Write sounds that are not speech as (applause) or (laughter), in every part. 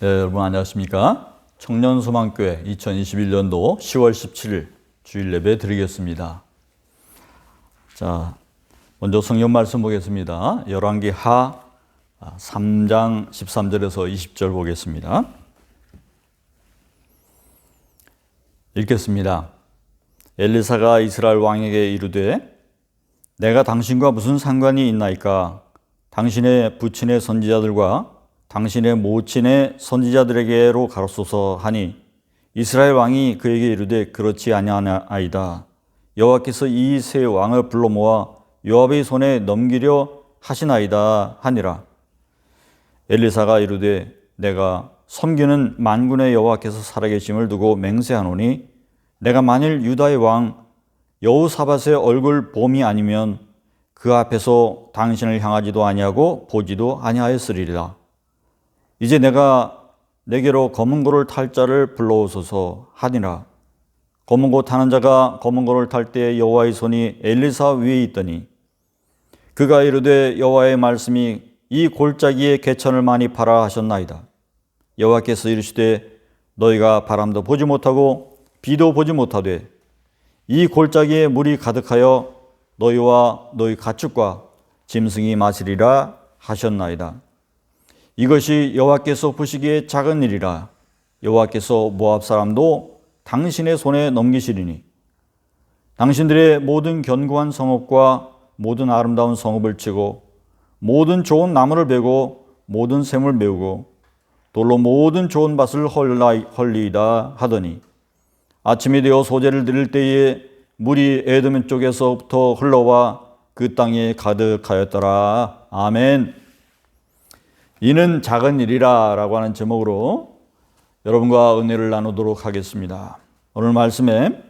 네, 여러분 안녕하십니까? 청년소망교회 2021년도 10월 17일 주일 예배 드리겠습니다. 자, 먼저 성경 말씀 보겠습니다. 열왕기 하 3장 13절에서 20절 보겠습니다. 읽겠습니다. 엘리사가 이스라엘 왕에게 이르되 내가 당신과 무슨 상관이 있나이까 당신의 부친의 선지자들과 당신의 모친의 선지자들에게로 가로소서 하니 이스라엘 왕이 그에게 이르되 그렇지 아니하나이다 여호와께서 이 세 왕을 불러 모아 요압의 손에 넘기려 하시나이다 하니라 엘리사가 이르되 내가 섬기는 만군의 여호와께서 살아계심을 두고 맹세하노니 내가 만일 유다의 왕 여호사밧의 얼굴 봄이 아니면 그 앞에서 당신을 향하지도 아니하고 보지도 아니하였으리라. 이제 내가 내게로 검은 고를 탈 자를 불러오소서 하니라. 검은 고 타는 자가 검은 고를 탈때 여호와의 손이 엘리사 위에 있더니 그가 이르되 여호와의 말씀이 이 골짜기에 개천을 많이 팔아 하셨나이다. 여호와께서 이르시되 너희가 바람도 보지 못하고 비도 보지 못하되 이 골짜기에 물이 가득하여 너희와 너희 가축과 짐승이 마시리라 하셨나이다. 이것이 여호와께서 보시기에 작은 일이라 여호와께서 모압 사람도 당신의 손에 넘기시리니 당신들의 모든 견고한 성읍과 모든 아름다운 성읍을 치고 모든 좋은 나무를 베고 모든 샘을 메우고 돌로 모든 좋은 밭을 헐리이다 하더니 아침이 되어 소재를 드릴 때에 물이 에드면 쪽에서부터 흘러와 그 땅에 가득하였더라. 아멘. 이는 작은 일이라 라고 하는 제목으로 여러분과 은혜를 나누도록 하겠습니다. 오늘 말씀에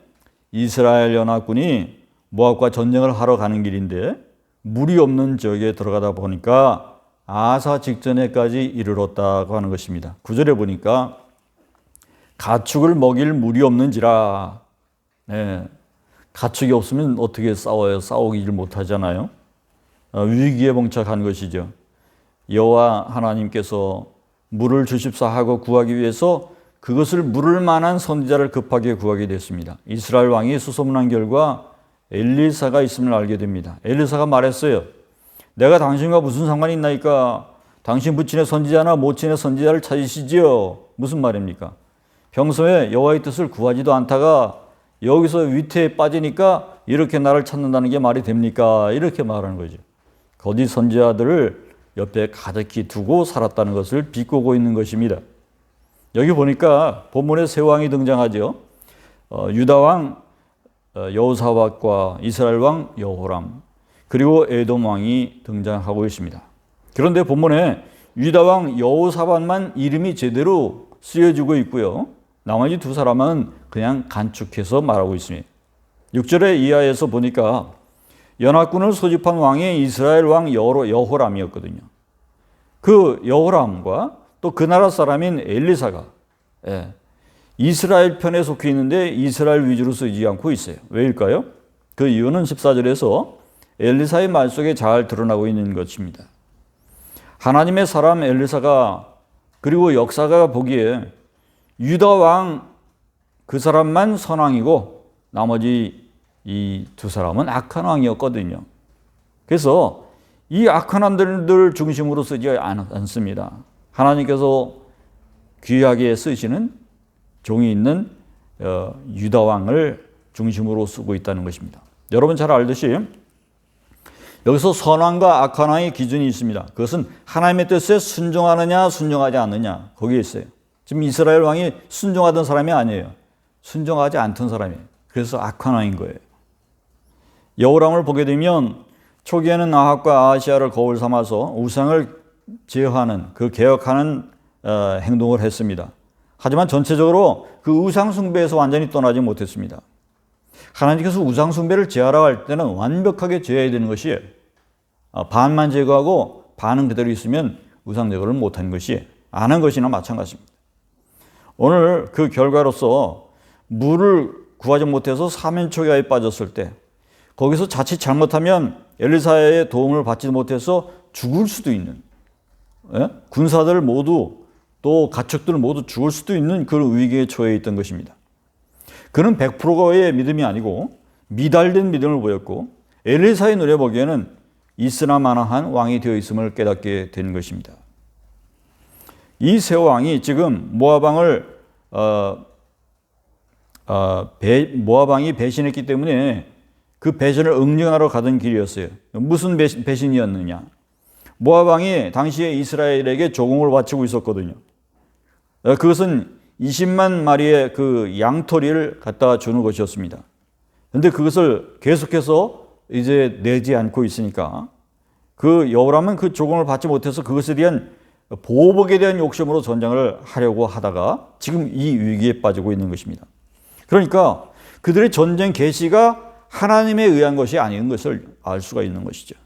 이스라엘 연합군이 모압과 전쟁을 하러 가는 길인데 물이 없는 지역에 들어가다 보니까 아사 직전에까지 이르렀다고 하는 것입니다. 구절에 보니까 가축을 먹일 물이 없는지라. 네. 가축이 없으면 어떻게 싸워요? 싸우기를 못하잖아요. 어, 위기에 봉착한 것이죠. 여호와 하나님께서 물을 주십사 하고 구하기 위해서 그것을 물을 만한 선지자를 급하게 구하게 됐습니다. 이스라엘 왕이 수소문한 결과 엘리사가 있음을 알게 됩니다. 엘리사가 말했어요. 내가 당신과 무슨 상관이 있나이까? 당신 부친의 선지자나 모친의 선지자를 찾으시지요. 무슨 말입니까? 평소에 여호와의 뜻을 구하지도 않다가 여기서 위태에 빠지니까 이렇게 나를 찾는다는 게 말이 됩니까? 이렇게 말하는 거죠. 거짓 선지자들을 옆에 가득히 두고 살았다는 것을 비꼬고 있는 것입니다. 여기 보니까 본문에 세 왕이 등장하죠. 어, 유다 왕 어, 여호사밧과 이스라엘 왕 여호람 그리고 에돔 왕이 등장하고 있습니다. 그런데 본문에 유다 왕 여호사밧만 이름이 제대로 쓰여지고 있고요. 나머지 두 사람은 그냥 간축해서 말하고 있습니다. 6절의 이하에서 보니까 연합군을 소집한 왕이 이스라엘 왕 여호람이었거든요. 그 여호람과 또 그 나라 사람인 엘리사가 예, 이스라엘 편에 속해 있는데 이스라엘 위주로 쓰지 않고 있어요. 왜일까요? 그 이유는 14절에서 엘리사의 말 속에 잘 드러나고 있는 것입니다. 하나님의 사람 엘리사가 그리고 역사가 보기에 유다 왕 그 사람만 선왕이고 나머지 이 두 사람은 악한 왕이었거든요. 그래서 이 악한 왕들 중심으로 쓰지 않습니다. 하나님께서 귀하게 쓰시는 종이 있는 어, 유다 왕을 중심으로 쓰고 있다는 것입니다. 여러분 잘 알듯이 여기서 선왕과 악한 왕의 기준이 있습니다. 그것은 하나님의 뜻에 순종하느냐 순종하지 않느냐 거기에 있어요. 지금 이스라엘 왕이 순종하던 사람이 아니에요. 순종하지 않던 사람이에요. 그래서 악한 왕인 거예요. 여호람을 보게 되면 초기에는 아합과 아시아를 거울 삼아서 우상을 제어하는 그 개혁하는 어, 행동을 했습니다. 하지만 전체적으로 그 우상 숭배에서 완전히 떠나지 못했습니다. 하나님께서 우상 숭배를 제하라고 할 때는 완벽하게 제해야 되는 것이에요. 아, 반만 제거하고 반은 그대로 있으면 우상 제거를 못하는 것이 안 한 것이나 마찬가지입니다. 오늘 그 결과로서 물을 구하지 못해서 사면초가에 빠졌을 때 거기서 자칫 잘못하면 엘리사의 도움을 받지 못해서 죽을 수도 있는 예? 군사들 모두 또 가축들은 모두 죽을 수도 있는 그런 위기에 처해 있던 것입니다. 그는 100%의 믿음이 아니고 미달된 믿음을 보였고 엘리사의 눈에 보기에는 있으나 마나한 왕이 되어 있음을 깨닫게 된 것입니다. 이세 왕이 지금 모압 왕을 어, 어, 왕이 배신했기 때문에 그 배신을 응징하러 가던 길이었어요. 무슨 배신, 배신 이었느냐? 모압 왕이 당시에 이스라엘에게 조공을 바치고 있었거든요. 어, 그것은 20만 마리의 그 양털이를 갖다 주는 것이었습니다. 근데 그것을 계속해서 이제 내지 않고 있으니까 그 여호람은 그 조공을 받지 못해서 그것에 대한 보복에 대한 욕심으로 전쟁을 하려고 하다가 지금 이 위기에 빠지고 있는 것입니다. 그러니까 그들의 전쟁 개시가 하나님에 의한 것이 아닌 것을 알 수가 있는 것이죠.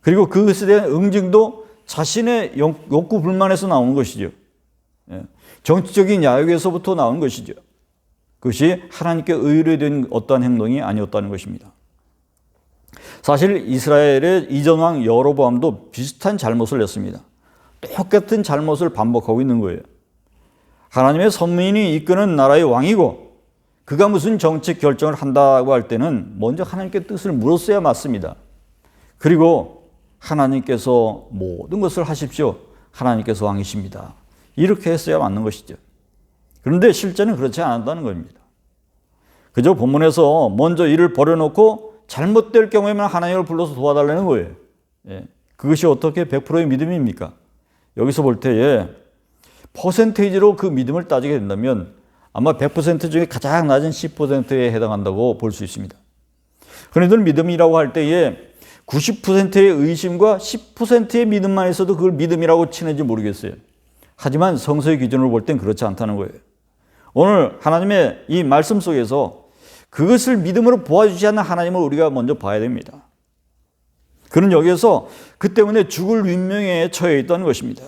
그리고 그것에 대한 응징도 자신의 욕구 불만에서 나오는 것이죠. 예. 정치적인 야욕에서부터 나온 것이죠. 그것이 하나님께 의뢰된 어떠한 행동이 아니었다는 것입니다. 사실 이스라엘의 이전 왕 여로보암도 비슷한 잘못을 했습니다. 똑같은 잘못을 반복하고 있는 거예요. 하나님의 선민이 이끄는 나라의 왕이고 그가 무슨 정책 결정을 한다고 할 때는 먼저 하나님께 뜻을 물었어야 맞습니다. 그리고 하나님께서 모든 것을 하십시오. 하나님께서 왕이십니다. 이렇게 했어야 맞는 것이죠. 그런데 실제는 그렇지 않았다는 겁니다. 그저 본문에서 먼저 일을 버려놓고 잘못될 경우에만 하나님을 불러서 도와달라는 거예요. 예. 그것이 어떻게 100%의 믿음입니까? 여기서 볼 때에 퍼센테이지로 그 믿음을 따지게 된다면 아마 100% 중에 가장 낮은 10%에 해당한다고 볼 수 있습니다. 그런데 믿음이라고 할 때에 90%의 의심과 10%의 믿음만 있어도 그걸 믿음이라고 치는지 모르겠어요. 하지만 성서의 기준으로 볼 땐 그렇지 않다는 거예요. 오늘 하나님의 이 말씀 속에서 그것을 믿음으로 보아주지 않는 하나님을 우리가 먼저 봐야 됩니다. 그는 여기에서 그 때문에 죽을 윈명에 처해 있다는 것입니다.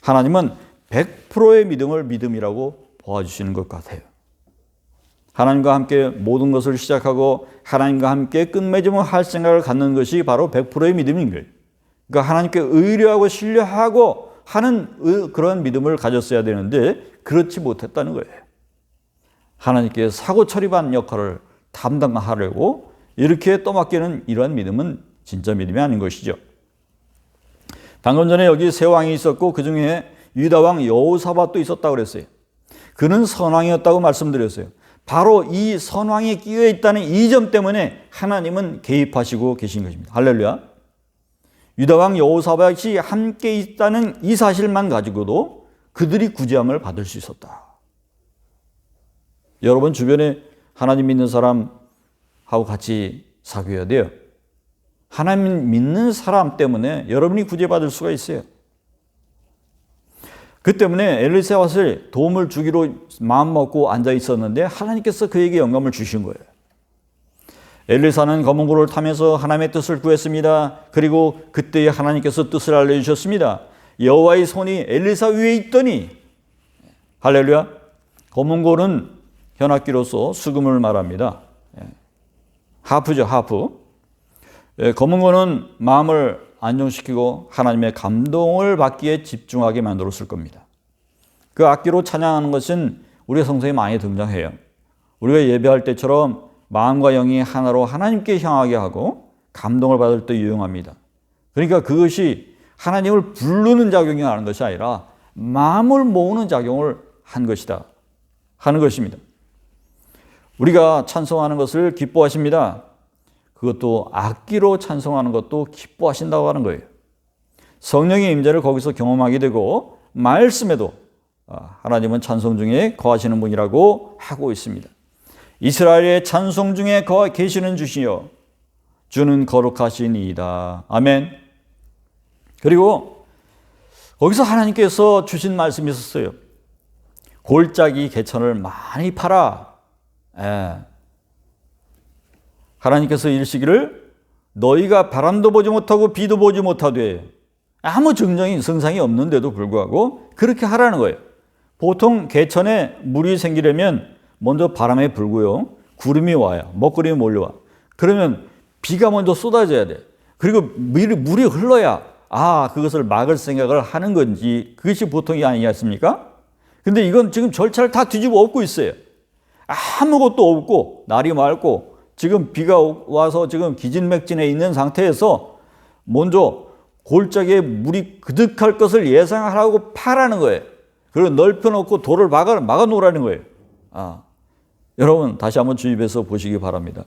하나님은 100%의 믿음을 믿음이라고 보아주시는 것 같아요. 하나님과 함께 모든 것을 시작하고 하나님과 함께 끝맺음을 할 생각을 갖는 것이 바로 100%의 믿음인 거예요. 그러니까 하나님께 의뢰하고 신뢰하고 하는 그런 믿음을 가졌어야 되는데 그렇지 못했다는 거예요. 하나님께 사고 처리반 역할을 담당하려고 이렇게 떠맡기는 이러한 믿음은 진짜 믿음이 아닌 것이죠. 방금 전에 여기 세 왕이 있었고 그 중에 유다 왕 여호사밧도 있었다고 그랬어요. 그는 선왕이었다고 말씀드렸어요. 바로 이 선왕에 끼어 있다는 이 점 때문에 하나님은 개입하시고 계신 것입니다. 할렐루야. 유다 왕 여호사밧이 함께 있다는 이 사실만 가지고도 그들이 구제함을 받을 수 있었다. 여러분 주변에 하나님 믿는 사람하고 같이 사귀어야 돼요. 하나님 믿는 사람 때문에 여러분이 구제받을 수가 있어요. 그 때문에 엘리사wat을 도움을 주기로 마음먹고 앉아 있었는데 하나님께서 그에게 영감을 주신 거예요. 엘리사는 검은고를 타면서 하나님의 뜻을 구했습니다. 그리고 그때 하나님께서 뜻을 알려주셨습니다. 여호와의 손이 엘리사 위에 있더니 할렐루야. 검은 고는 현악기로서 수금을 말합니다. 예. 하프죠, 하프. 예, 검은 고는 마음을 안정시키고 하나님의 감동을 받기에 집중하게 만들었을 겁니다. 그 악기로 찬양하는 것은 우리 성서에 많이 등장해요. 우리가 예배할 때처럼 마음과 영이 하나로 하나님께 향하게 하고 감동을 받을 때 유용합니다. 그러니까 그것이 하나님을 부르는 작용이 하는 것이 아니라 마음을 모으는 작용을 한 것이다. 하는 것입니다. 우리가 찬송하는 것을 기뻐하십니다. 그것도 악기로 찬송하는 것도 기뻐하신다고 하는 거예요. 성령의 임재를 거기서 경험하게 되고 말씀에도 아, 하나님은 찬송 중에 거하시는 분이라고 하고 있습니다. 이스라엘의 찬송 중에 거하 계시는 주시여 주는 거룩하시니이다. 아멘. 그리고 거기서 하나님께서 주신 말씀이 있었어요. 골짜기 개천을 많이 팔아. 예. 하나님께서 이르시기를 너희가 바람도 보지 못하고 비도 보지 못하되 아무 증정인 성상이 없는데도 불구하고 그렇게 하라는 거예요. 보통 개천에 물이 생기려면 먼저 바람에 불고요. 구름이 와요. 먹구름이 몰려와. 그러면 비가 먼저 쏟아져야 돼. 그리고 물이 흘러야 아, 그것을 막을 생각을 하는 건지 그것이 보통이 아니겠습니까? 근데 이건 지금 절차를 다 뒤집어 엎고 있어요. 아무것도 없고 날이 맑고 지금 비가 와서 지금 기진맥진해 있는 상태에서 먼저 골짜기에 물이 그득할 것을 예상하라고 파라는 거예요. 그리고 넓혀놓고 돌을 막아, 막아 놓으라는 거예요. 아, 여러분 다시 한번 주입해서 보시기 바랍니다.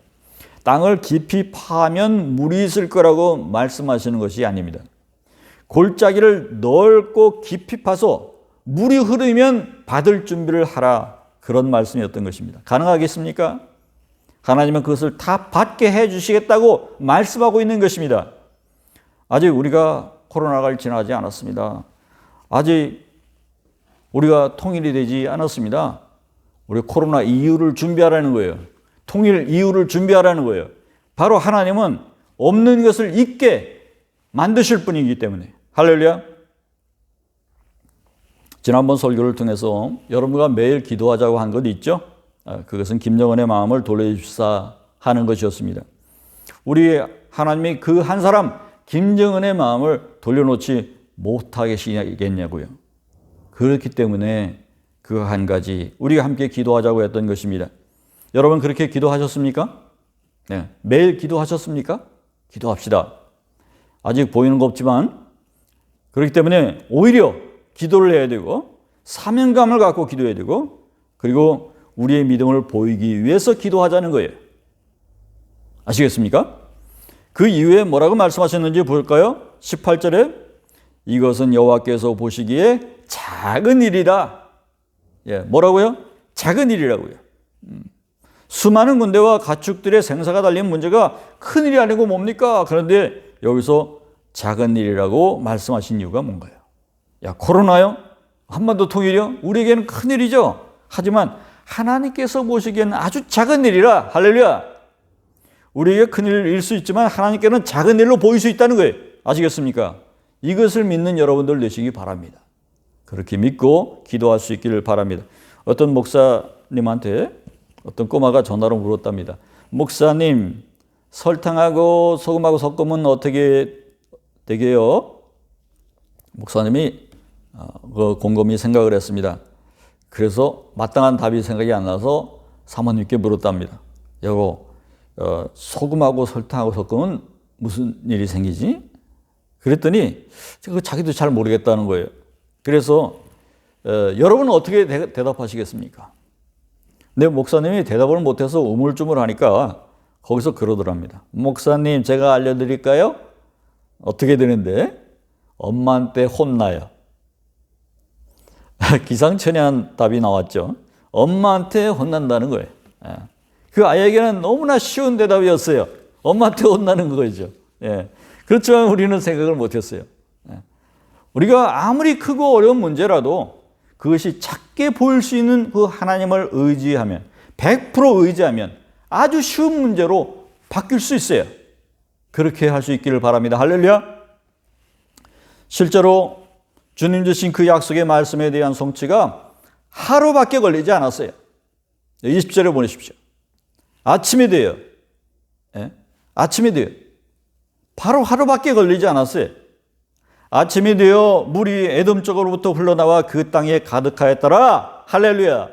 땅을 깊이 파면 물이 있을 거라고 말씀하시는 것이 아닙니다. 골짜기를 넓고 깊이 파서 물이 흐르면 받을 준비를 하라. 그런 말씀이었던 것입니다. 가능하겠습니까? 하나님은 그것을 다 받게 해 주시겠다고 말씀하고 있는 것입니다. 아직 우리가 코로나가 지나지 않았습니다. 아직 우리가 통일이 되지 않았습니다. 우리 코로나 이후를 준비하라는 거예요. 통일 이후를 준비하라는 거예요. 바로 하나님은 없는 것을 있게 만드실 분이기 때문에. 할렐루야. 지난번 설교를 통해서 여러분과 매일 기도하자고 한 것 있죠? 아, 그것은 김정은의 마음을 돌려주사 하는 것이었습니다. 우리 하나님이 그 한 사람 김정은의 마음을 돌려놓지 못하겠냐고요. 그렇기 때문에 그 한 가지 우리가 함께 기도하자고 했던 것입니다. 여러분 그렇게 기도하셨습니까? 네. 매일 기도하셨습니까? 기도합시다. 아직 보이는 거 없지만 그렇기 때문에 오히려 기도를 해야 되고 사명감을 갖고 기도해야 되고 그리고 우리의 믿음을 보이기 위해서 기도하자는 거예요. 아시겠습니까? 그 이후에 뭐라고 말씀하셨는지 볼까요? 18절에 이것은 여호와께서 보시기에 작은 일이다. 예, 뭐라고요? 작은 일이라고요. 음. 수많은 군대와 가축들의 생사가 달린 문제가 큰 일이 아니고 뭡니까? 그런데 여기서 작은 일이라고 말씀하신 이유가 뭔가요? 야, 코로나요? 한반도 통일이요? 우리에게는 큰 일이죠. 하지만 하나님께서 보시기에는 아주 작은 일이라 할렐루야. 우리에게 큰 일일 수 있지만 하나님께는 작은 일로 보일 수 있다는 거예요. 아시겠습니까? 이것을 믿는 여러분들 되시기 바랍니다. 그렇게 믿고 기도할 수 있기를 바랍니다. 어떤 목사님한테 어떤 꼬마가 전화로 물었답니다. 목사님, 설탕하고 소금하고 섞으면 어떻게 되게요? 목사님이 어, 그 곰곰이 생각을 했습니다. 그래서 마땅한 답이 생각이 안 나서 사모님께 물었답니다. 여보, 어, 소금하고 설탕하고 섞으면 무슨 일이 생기지? 그랬더니 그 자기도 잘 모르겠다는 거예요. 그래서 어, 여러분은 어떻게 대, 답하시겠습니까? 내 목사님이 대답을 못해서 우물쭈물하니까 거기서 그러더랍니다. 목사님 제가 알려드릴까요? 어떻게 되는데? 엄마한테 혼나요. (laughs) 기상천외한 답이 나왔죠. 엄마한테 혼난다는 거예요. 예. 그 아이에게는 너무나 쉬운 대답이었어요. 엄마한테 혼나는 거죠. 예. 그렇지만 우리는 생각을 못했어요. 예. 우리가 아무리 크고 어려운 문제라도 그것이 작게 보일 수 있는 그 하나님을 의지하면, 100% 의지하면 아주 쉬운 문제로 바뀔 수 있어요. 그렇게 할 수 있기를 바랍니다. 할렐루야. 실제로 주님 주신 그 약속의 말씀에 대한 성취가 하루밖에 걸리지 않았어요. 20절에 보내십시오. 아침이 돼요. 예? 아침이 돼요. 바로 하루밖에 걸리지 않았어요. 아침이 되어 물이 에돔 쪽으로부터 흘러나와 그 땅에 가득하였더라. 할렐루야.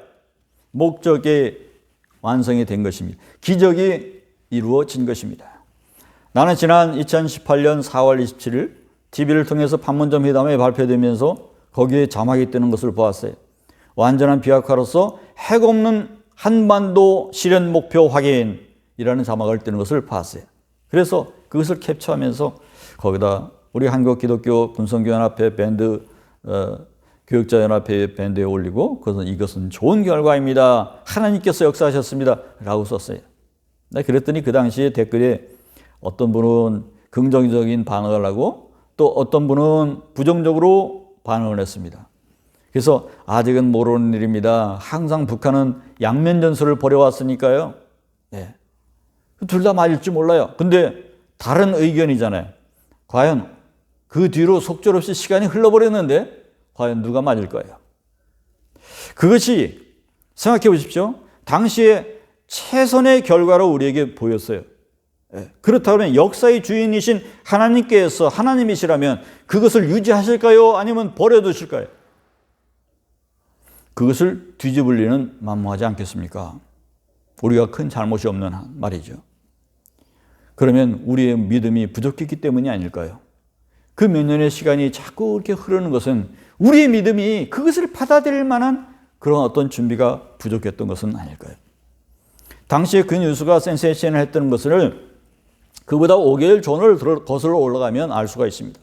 목적이 완성이 된 것입니다. 기적이 이루어진 것입니다. 나는 지난 2018년 4월 27일 TV를 통해서 판문점 회담에 발표되면서 거기에 자막이 뜨는 것을 보았어요. 완전한 비핵화로서 핵 없는 한반도 실현 목표 확인이라는 자막을 뜨는 것을 봤어요. 그래서 그것을 캡처하면서 거기다 우리 한국 기독교 군성교연합회 밴드 어, 교육자연합회 밴드에 올리고 그것은 이것은 좋은 결과입니다. 하나님께서 역사하셨습니다. 라고 썼어요. 네, 그랬더니 그 당시에 댓글에 어떤 분은 긍정적인 반응을 하고 또 어떤 분은 부정적으로 반응을 했습니다. 그래서 아직은 모르는 일입니다. 항상 북한은 양면 전술을 벌여왔으니까요. 네. 둘 다 맞을지 몰라요. 근데 다른 의견이잖아요. 과연 그 뒤로 속절없이 시간이 흘러버렸는데 과연 누가 맞을 거예요? 그것이 생각해 보십시오. 당시에 최선의 결과로 우리에게 보였어요. 예, 그렇다면 역사의 주인이신 하나님께서 하나님이시라면 그것을 유지하실까요? 아니면 버려두실까요? 그것을 뒤집을 리는 만무하지 않겠습니까? 우리가 큰 잘못이 없는 말이죠. 그러면 우리의 믿음이 부족했기 때문이 아닐까요? 그 몇 년의 시간이 자꾸 이렇게 흐르는 것은 우리의 믿음이 그것을 받아들일 만한 그런 어떤 준비가 부족했던 것은 아닐까요? 당시에 그 뉴스가 센세이션을 했던 것을 그보다 5개월 전을 거슬러 올라가면 알 수가 있습니다.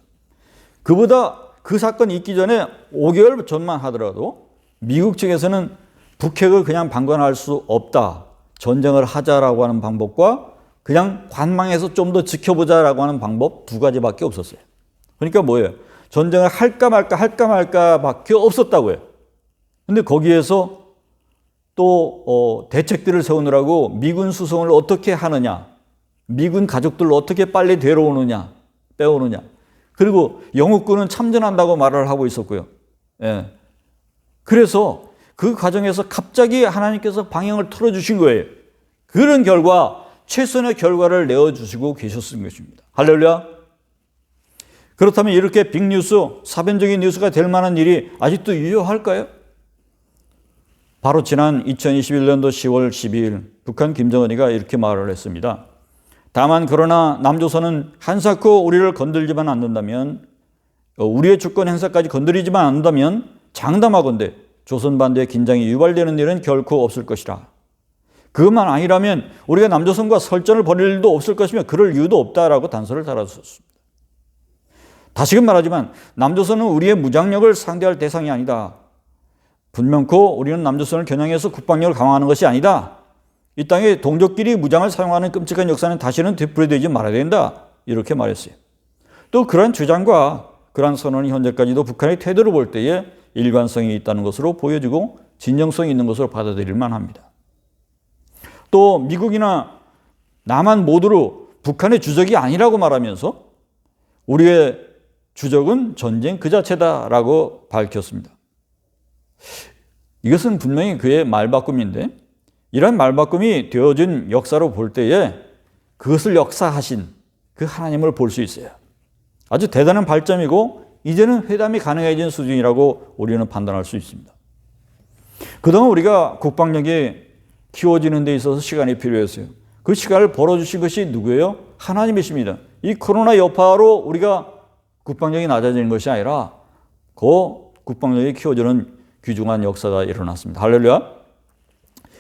그보다 그 사건이 있기 전에 5개월 전만 하더라도 미국 측에서는 북핵을 그냥 방관할 수 없다. 전쟁을 하자라고 하는 방법과 그냥 관망해서 좀 더 지켜보자라고 하는 방법 두 가지밖에 없었어요. 그러니까 뭐예요? 전쟁을 할까 말까 할까 말까 밖에 없었다고요. 근데 거기에서 또 어, 대책들을 세우느라고 미군 수송을 어떻게 하느냐, 미군 가족들을 어떻게 빨리 데려오느냐, 빼오느냐. 그리고 영국군은 참전한다고 말을 하고 있었고요. 예. 그래서 그 과정에서 갑자기 하나님께서 방향을 틀어주신 거예요. 그런 결과 최선의 결과를 내어주시고 계셨은 것입니다. 할렐루야. 그렇다면 이렇게 빅뉴스, 사변적인 뉴스가 될 만한 일이 아직도 유효할까요? 바로 지난 2021년도 10월 12일 북한 김정은이가 이렇게 말을 했습니다. 다만 그러나 남조선은 한사코 우리를 건들지만 않는다면 어, 우리의 주권 행사까지 건드리지만 않는다면 장담하건대 조선 반대의 긴장이 유발되는 일은 결코 없을 것이라. 그것만 아니라면 우리가 남조선과 설전을 벌일 일도 없을 것이며 그럴 이유도 없다라고 단서를 달아줬습니다. 다시금 말하지만 남조선은 우리의 무장력을 상대할 대상이 아니다. 분명코 우리는 남조선을 겨냥해서 국방력을 강화하는 것이 아니다. 이 땅에 동족끼리 무장을 사용하는 끔찍한 역사는 다시는 되풀이되지 말아야 된다. 이렇게 말했어요. 또 그러한 주장과 그러한 선언이 현재까지도 북한의 태도를 볼 때에 일관성이 있다는 것으로 보여지고 진정성이 있는 것으로 받아들일 만합니다. 또 미국이나 남한 모두로 북한의 주적이 아니라고 말하면서 우리의 주적은 전쟁 그 자체다라고 밝혔습니다. 이것은 분명히 그의 말바꿈인데 이런 말바꿈이 되어진 역사로 볼 때에 그것을 역사하신 그 하나님을 볼 수 있어요. 아주 대단한 발전이고 이제는 회담이 가능해진 수준이라고 우리는 판단할 수 있습니다. 그동안 우리가 국방력이 키워지는 데 있어서 시간이 필요했어요. 그 시간을 벌어주신 것이 누구예요? 하나님이십니다. 이 코로나 여파로 우리가 국방력이 낮아지는 것이 아니라 그 국방력이 키워지는 귀중한 역사가 일어났습니다. 할렐루야.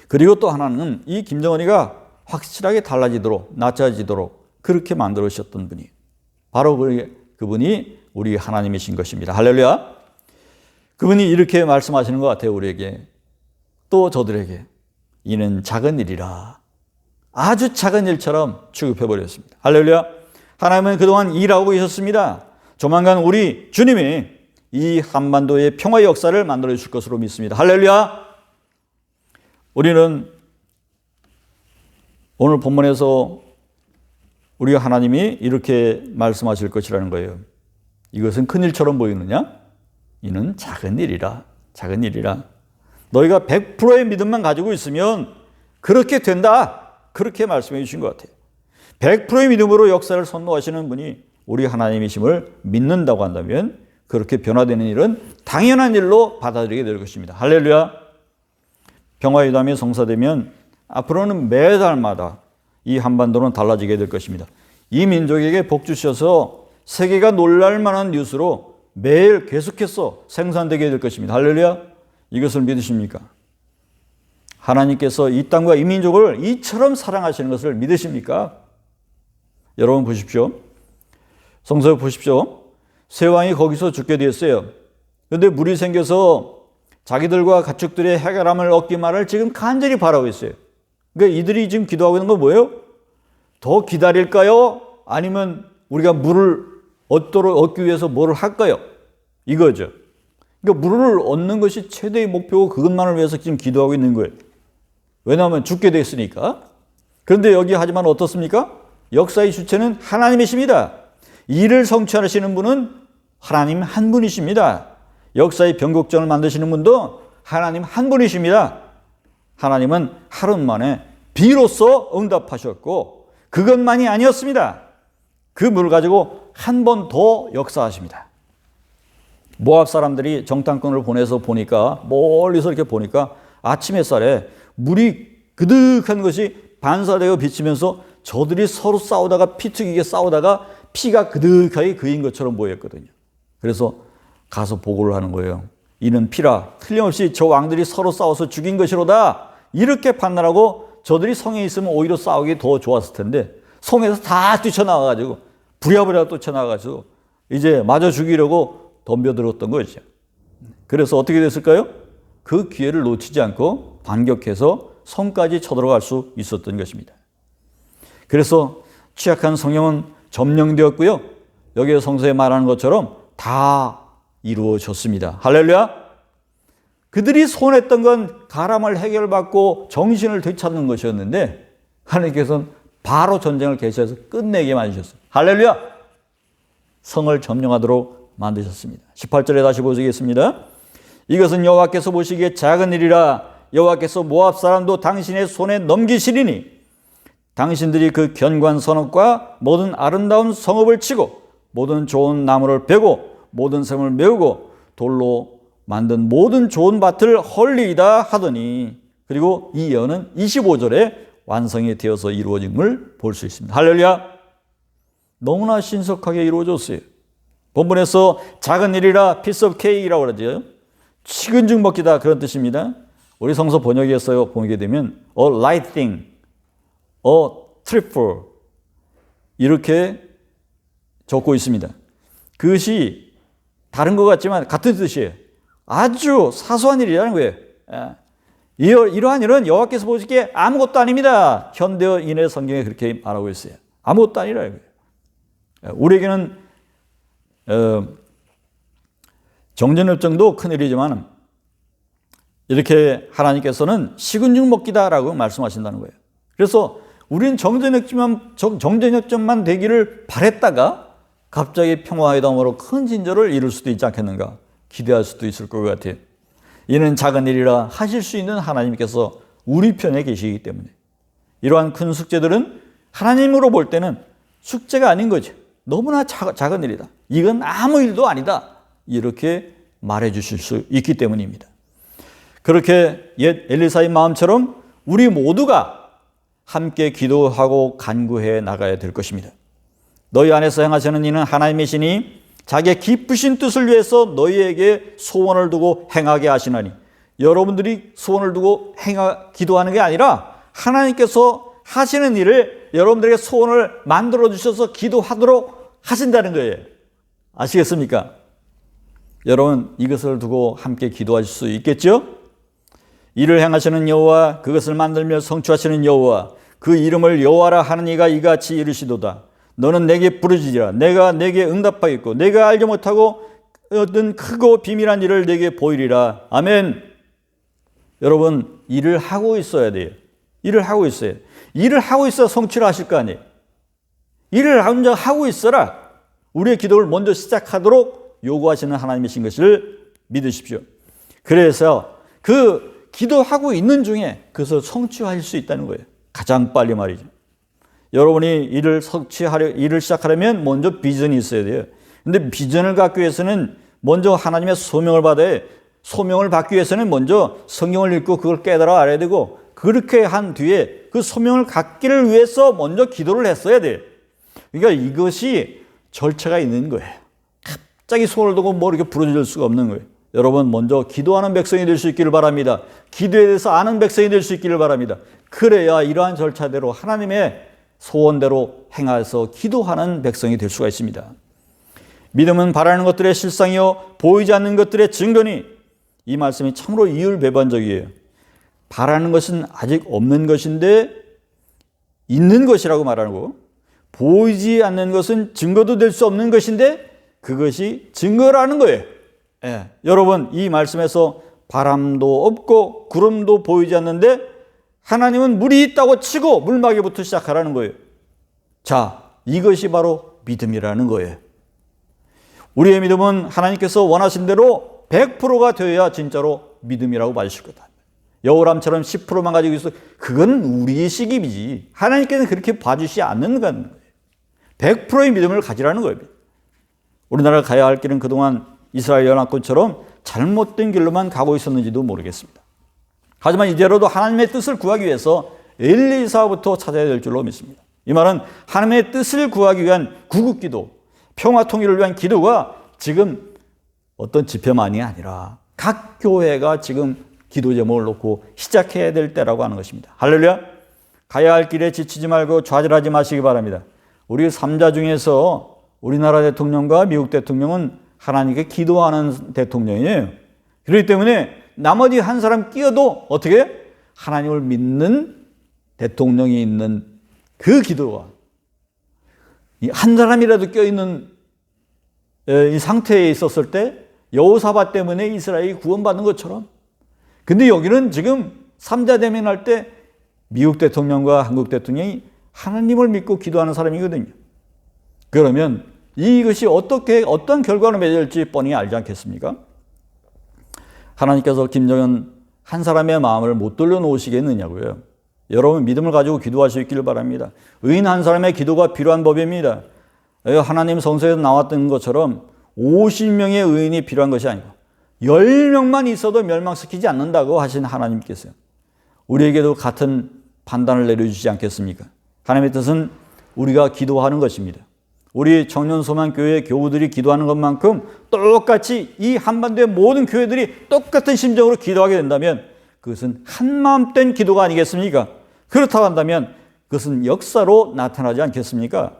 그리고 또 하나는 이 김정은이가 확실하게 달라지도록 낮아지도록 그렇게 만들으셨던 분이 바로 그, 그분이 우리 하나님이신 것입니다. 할렐루야. 그분이 이렇게 말씀하시는 것 같아요. 우리에게 또 저들에게 이는 작은 일이라 아주 작은 일처럼 취급해 버렸습니다. 할렐루야. 하나님은 그동안 일하고 계셨습니다. 조만간 우리 주님이 이 한반도의 평화 역사를 만들어 주실 것으로 믿습니다. 할렐루야! 우리는 오늘 본문에서 우리 하나님이 이렇게 말씀하실 것이라는 거예요. 이것은 큰 일처럼 보이느냐? 이는 작은 일이라. 작은 일이라. 너희가 100%의 믿음만 가지고 있으면 그렇게 된다. 그렇게 말씀해 주신 것 같아요. 100%의 믿음으로 역사를 선노하시는 분이 우리 하나님이심을 믿는다고 한다면 그렇게 변화되는 일은 당연한 일로 받아들이게 될 것입니다. 할렐루야. 평화회담이 성사되면 앞으로는 매달마다 이 한반도는 달라지게 될 것입니다. 이 민족에게 복 주셔서 세계가 놀랄 만한 뉴스로 매일 계속해서 생산되게 될 것입니다. 할렐루야. 이것을 믿으십니까? 하나님께서 이 땅과 이 민족을 이처럼 사랑하시는 것을 믿으십니까? 여러분 보십시오. 성서에 보십시오. 세 왕이 거기서 죽게 되었어요. 그런데 물이 생겨서 자기들과 가축들의 해결함을 얻기만을 지금 간절히 바라고 있어요. 그러니까 이들이 지금 기도하고 있는 건 뭐예요? 더 기다릴까요? 아니면 우리가 물을 얻도록 얻기 위해서 뭐를 할까요? 이거죠. 그러니까 물을 얻는 것이 최대의 목표고 그것만을 위해서 지금 기도하고 있는 거예요. 왜냐하면 죽게 됐으니까. 그런데 여기 하지만 어떻습니까? 역사의 주체는 하나님이십니다. 이를 성취하시는 분은 하나님 한 분이십니다. 역사의 변곡점을 만드시는 분도 하나님 한 분이십니다. 하나님은 하루 만에 비로소 응답하셨고 그것만이 아니었습니다. 그 물을 가지고 한 번 더 역사하십니다. 모압 사람들이 정탐꾼을 보내서 보니까 멀리서 이렇게 보니까 아침 햇살에 물이 그득한 것이 반사되어 비치면서 저들이 서로 싸우다가 피튀기게 싸우다가 피가 그득하게 그인 것처럼 보였거든요. 그래서 가서 보고를 하는 거예요. 이는 피라 틀림없이 저 왕들이 서로 싸워서 죽인 것이로다. 이렇게 판단하고 저들이 성에 있으면 오히려 싸우기 더 좋았을 텐데 성에서 다 뛰쳐나와가지고 부랴부랴 뛰쳐나와가지고 이제 마저 죽이려고 덤벼들었던 거죠. 그래서 어떻게 됐을까요? 그 기회를 놓치지 않고 반격해서 성까지 쳐들어갈 수 있었던 것입니다. 그래서 취약한 성령은 점령되었고요. 여기에 성서에 말하는 것처럼 다 이루어졌습니다. 할렐루야! 그들이 손했던 건 가람을 해결받고 정신을 되찾는 것이었는데 하나님께서는 바로 전쟁을 개시해서 끝내게 만드셨어요. 할렐루야! 성을 점령하도록 만드셨습니다. 18절에 다시 보시겠습니다. 이것은 여호와께서 보시기에 작은 일이라 여호와께서 모압 사람도 당신의 손에 넘기시리니 당신들이 그 견관 선업과 모든 아름다운 성읍을 치고 모든 좋은 나무를 베고 모든 샘을 메우고 돌로 만든 모든 좋은 밭을 헐리이다 하더니 그리고 이 예언은 25절에 완성이 되어서 이루어짐을 볼 수 있습니다. 할렐루야! 너무나 신속하게 이루어졌어요. 본문에서 작은 일이라 piece of cake이라고 그러죠. 식은 죽 먹기다 그런 뜻입니다. 우리 성서 번역에서 보게 되면 a light thing, a trifle 이렇게 적고 있습니다. 그것이 다른 것 같지만 같은 뜻이에요. 아주 사소한 일이라는 거예요. 예. 이러한 일은 여호와께서 보시기에 아무것도 아닙니다. 현대인의 성경에 그렇게 말하고 있어요. 아무것도 아니라는 거예요. 예. 우리에게는 어, 정전협정도 큰 일이지만 이렇게 하나님께서는 식은 죽 먹기다라고 말씀하신다는 거예요. 그래서 우리는 정전협정만, 정전협정만 되기를 바랬다가 갑자기 평화회담으로 큰 진전을 이룰 수도 있지 않겠는가 기대할 수도 있을 것 같아요. 이는 작은 일이라 하실 수 있는 하나님께서 우리 편에 계시기 때문에 이러한 큰 숙제들은 하나님으로 볼 때는 숙제가 아닌 거죠. 너무나 작은 일이다. 이건 아무 일도 아니다. 이렇게 말해 주실 수 있기 때문입니다. 그렇게 옛 엘리사의 마음처럼 우리 모두가 함께 기도하고 간구해 나가야 될 것입니다. 너희 안에서 행하시는 이는 하나님이시니 자기의 기쁘신 뜻을 위해서 너희에게 소원을 두고 행하게 하시나니 여러분들이 소원을 두고 행하, 기도하는 게 아니라 하나님께서 하시는 일을 여러분들에게 소원을 만들어 주셔서 기도하도록 하신다는 거예요. 아시겠습니까? 여러분 이것을 두고 함께 기도하실 수 있겠죠? 이를 행하시는 여호와 그것을 만들며 성취하시는 여호와 그 이름을 여호와라 하는 이가 이같이 이르시도다. 너는 내게 부르짖으라. 내가 내게 응답하겠고 내가 알지 못하고 어떤 크고 비밀한 일을 내게 보이리라. 아멘. 여러분 일을 하고 있어야 돼요. 일을 하고 있어요. 일을 하고 있어 성취를 하실 거 아니에요. 일을 먼저 하고 있어라. 우리의 기도를 먼저 시작하도록 요구하시는 하나님이신 것을 믿으십시오. 그래서 그 기도하고 있는 중에 그것을 성취하실 수 있다는 거예요. 가장 빨리 말이죠. 여러분이 일을 성취하려 일을 시작하려면 먼저 비전이 있어야 돼요. 근데 비전을 갖기 위해서는 먼저 하나님의 소명을 받아야 소명을 받기 위해서는 먼저 성경을 읽고 그걸 깨달아 알아야 되고 그렇게 한 뒤에 그 소명을 갖기를 위해서 먼저 기도를 했어야 돼요. 그러니까 이것이 절차가 있는 거예요. 갑자기 손을 두고 뭐 이렇게 부르짖을 수가 없는 거예요. 여러분 먼저 기도하는 백성이 될 수 있기를 바랍니다. 기도에 대해서 아는 백성이 될 수 있기를 바랍니다. 그래야 이러한 절차대로 하나님의 소원대로 행하여서 기도하는 백성이 될 수가 있습니다. 믿음은 바라는 것들의 실상이요 보이지 않는 것들의 증거니 이 말씀이 참으로 이율배반적이에요. 바라는 것은 아직 없는 것인데 있는 것이라고 말하고 보이지 않는 것은 증거도 될 수 없는 것인데 그것이 증거라는 거예요. 예. 여러분 이 말씀에서 바람도 없고 구름도 보이지 않는데 하나님은 물이 있다고 치고 물막이부터 시작하라는 거예요. 자, 이것이 바로 믿음이라는 거예요. 우리의 믿음은 하나님께서 원하신 대로 100%가 되어야 진짜로 믿음이라고 맞으실 거다. 여우람처럼 10%만 가지고 있어. 그건 우리의 시기이지. 하나님께서는 그렇게 봐주시 않는 거예요. 100%의 믿음을 가지라는 거예요. 우리나라가 가야 할 길은 그동안 이스라엘 연합군처럼 잘못된 길로만 가고 있었는지도 모르겠습니다. 하지만 이제로도 하나님의 뜻을 구하기 위해서 엘리사부터 찾아야 될 줄로 믿습니다. 이 말은 하나님의 뜻을 구하기 위한 구국기도, 평화 통일을 위한 기도가 지금 어떤 집회만이 아니라 각 교회가 지금 기도 제목을 놓고 시작해야 될 때라고 하는 것입니다. 할렐루야. 가야 할 길에 지치지 말고 좌절하지 마시기 바랍니다. 우리 삼자 중에서 우리나라 대통령과 미국 대통령은 하나님께 기도하는 대통령이에요. 그렇기 때문에 나머지 한 사람 끼어도 어떻게 하나님을 믿는 대통령이 있는 그 기도가 한 사람이라도 껴있는 이 상태에 있었을 때 여호사밧 때문에 이스라엘이 구원받는 것처럼 근데 여기는 지금 삼자 대면할 때 미국 대통령과 한국 대통령이 하나님을 믿고 기도하는 사람이거든요. 그러면 이것이 어떻게 어떤 결과로 맺을지 뻔히 알지 않겠습니까? 하나님께서 김정은 한 사람의 마음을 못 돌려놓으시겠느냐고요. 여러분 믿음을 가지고 기도하시기를 바랍니다. 의인 한 사람의 기도가 필요한 법입니다. 하나님 성서에서 나왔던 것처럼 50명의 의인이 필요한 것이 아니고 10명만 있어도 멸망시키지 않는다고 하신 하나님께서요. 우리에게도 같은 판단을 내려주시지 않겠습니까? 하나님의 뜻은 우리가 기도하는 것입니다. 우리 청년소만 교회 교우들이 기도하는 것만큼 똑같이 이 한반도의 모든 교회들이 똑같은 심정으로 기도하게 된다면 그것은 한마음된 기도가 아니겠습니까? 그렇다고 한다면 그것은 역사로 나타나지 않겠습니까?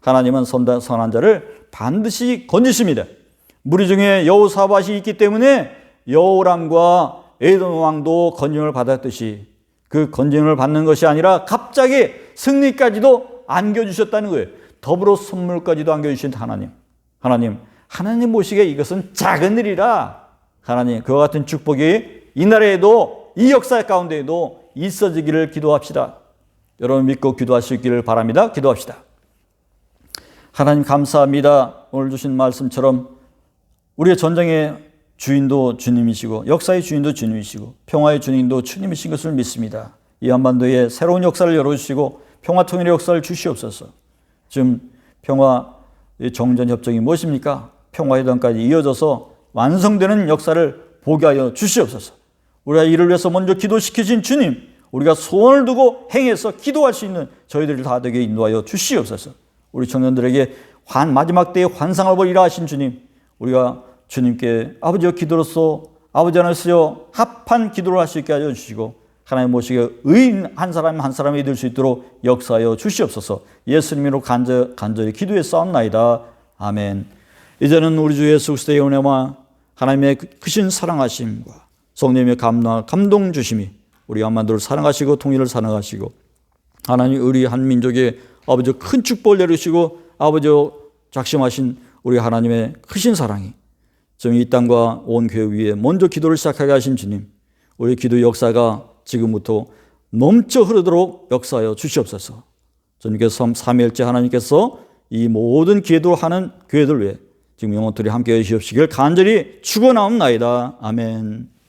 하나님은 선한 자를 반드시 건지십니다. 무리 중에 여호사밧이 있기 때문에 여호람과 에돔 왕도 건짐을 받았듯이 그 건짐을 받는 것이 아니라 갑자기 승리까지도 안겨주셨다는 거예요. 더불어 선물까지도 안겨주신 하나님. 하나님, 하나님 보시기에 이것은 작은 일이라 하나님 그와 같은 축복이 이 나라에도 이 역사 가운데에도 있어지기를 기도합시다. 여러분 믿고 기도할 수 있기를 바랍니다. 기도합시다. 하나님 감사합니다. 오늘 주신 말씀처럼 우리의 전쟁의 주인도 주님이시고 역사의 주인도 주님이시고 평화의 주인도 주님이신 것을 믿습니다. 이 한반도에 새로운 역사를 열어주시고 평화 통일의 역사를 주시옵소서. 지금 평화 정전 협정이 무엇입니까? 평화회담까지 이어져서 완성되는 역사를 보게 하여 주시옵소서. 우리가 이를 위해서 먼저 기도시키신 주님, 우리가 소원을 두고 행해서 기도할 수 있는 저희들을 다 되게 인도하여 주시옵소서. 우리 청년들에게 환, 마지막 때의 환상을 보이라 하신 주님, 우리가 주님께 아버지여 기도로서 아버지 안에서 합한 기도를 할 수 있게 하여 주시고 하나님 모시게 의인 한 사람 한 사람이 될 수 있도록 역사하여 주시옵소서 예수님으로 간절, 간절히 기도에 싸움나이다. 아멘. 이제는 우리 주 예수 그리스도의 은혜와 하나님의 그 크신 사랑하심과 성령의 감동, 감동 주심이 우리 한반도를 사랑하시고 통일을 사랑하시고 하나님 우리 한 민족의 아버지 큰 축복을 내리시고 아버지 작심하신 우리 하나님의 크신 사랑이 지금 이 땅과 온 교회 위에 먼저 기도를 시작하게 하신 주님 우리 기도 역사가 지금부터 넘쳐 흐르도록 역사하여 주시옵소서. 주님께서 삼일째 하나님께서 이 모든 기도하는 교회들 위해 지금 영혼들이 함께 해주시옵시길 간절히 축원하옵나이다. 아멘.